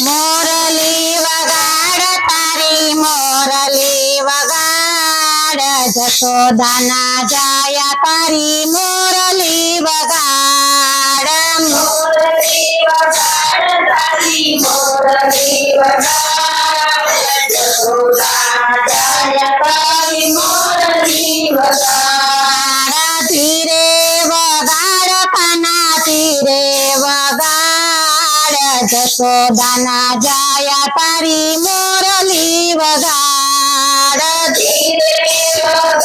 મોરલી વગાડ તારી, મોરલી વગાડ. જશોદાના જાયા તારી મોરલી વગાડ મોરલી વગાડ તારી મોરલી વગાડ જશોદાના જાયા તારી મોરલી વગાડ ધીરે વગાડ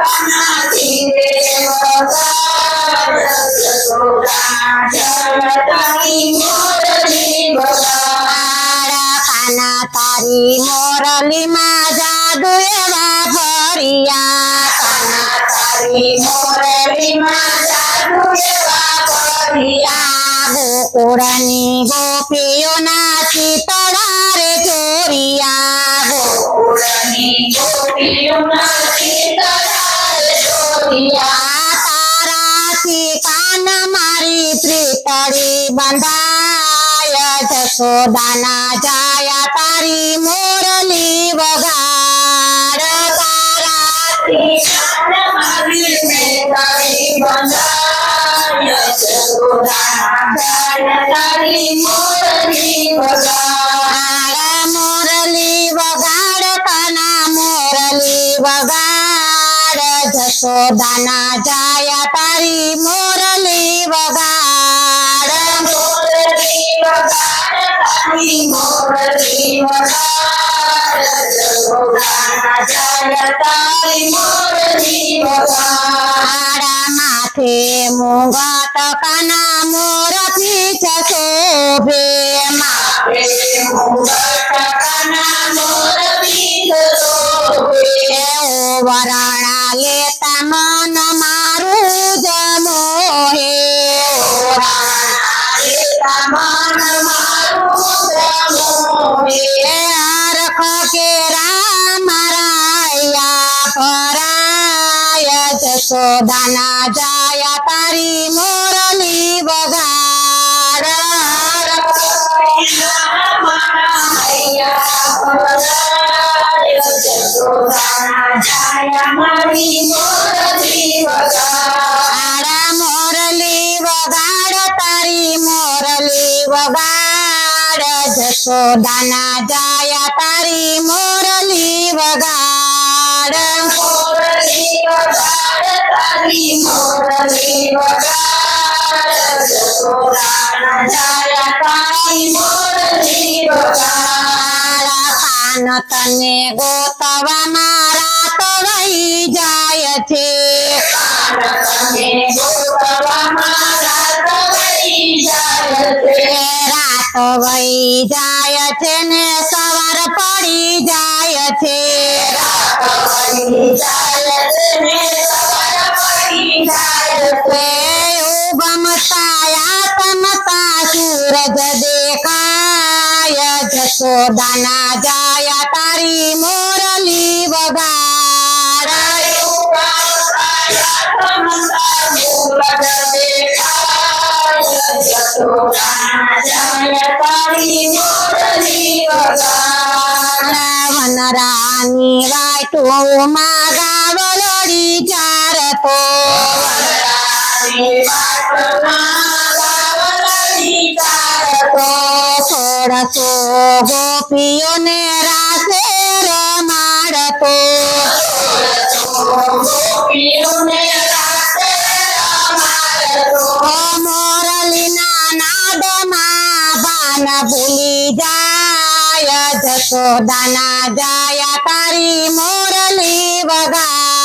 કાના ધીરે વગાડ જશોદા જાય તારી મોરલી વગાડ કાના તારી મોરલીમાં જાદુ એવા ભર્યા કાના તારી મોરલીમાં જાદુ એવા ભર્યા ગોકુળની ગોપીઓના ચિતળા રે ચોરિયા ગોકુળની ગોપીઓના ચિતળાર જોડિયા તારાથી કાન મારી પ્રીતળી બંધાય જશોદાના જાય તારી મોરલી વગાડ. તારાથી કાન મારી મેઘાવી બંધાય मोरली वगाडताना मोरली वगाड जशोदाना जाय तारी मोरली वगाड मोरली वगाड मोरली वगाड মাঠে মুগত কানা মোর পিছা শোভে বরণালে তমন মারু জমোহে তমন মারু জমোহে પરાય જશોદાના જાયા તારી મોરલી વગાડ. આડા મોરલી વગાડ, તારી મોરલી વગાડ. જશોદાના જાયા તારી મોરલી વગાડ. તને ગોતવા મારા તો વહી જાય છે. રાત વહી જાય છે ને સવાર પડી જાય છે. એ ઉગમતા તમતા સૂરજ દેખાય જશોદાના જાયા તારી મોરલી વગાડ રાની વાટું માં ગાવલોડી ચાર તો થોડસો ગોપીઓને રાસે રમાડતો મોરલીના નાદમાં બાન ભૂલી જાય જશોદાના જાયા તારી મોરલી વગાડ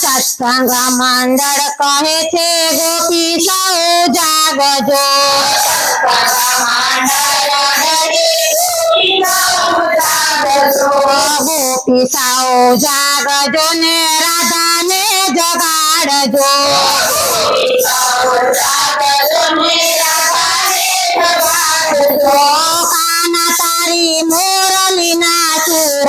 સત્સંગ મંડળ કહે છે, ગોપી સૌ જાગજો. ગોપી સૌ જાગજો ને રાધાને જગાડજો. ઓ કાના તારી મોરલીના સુર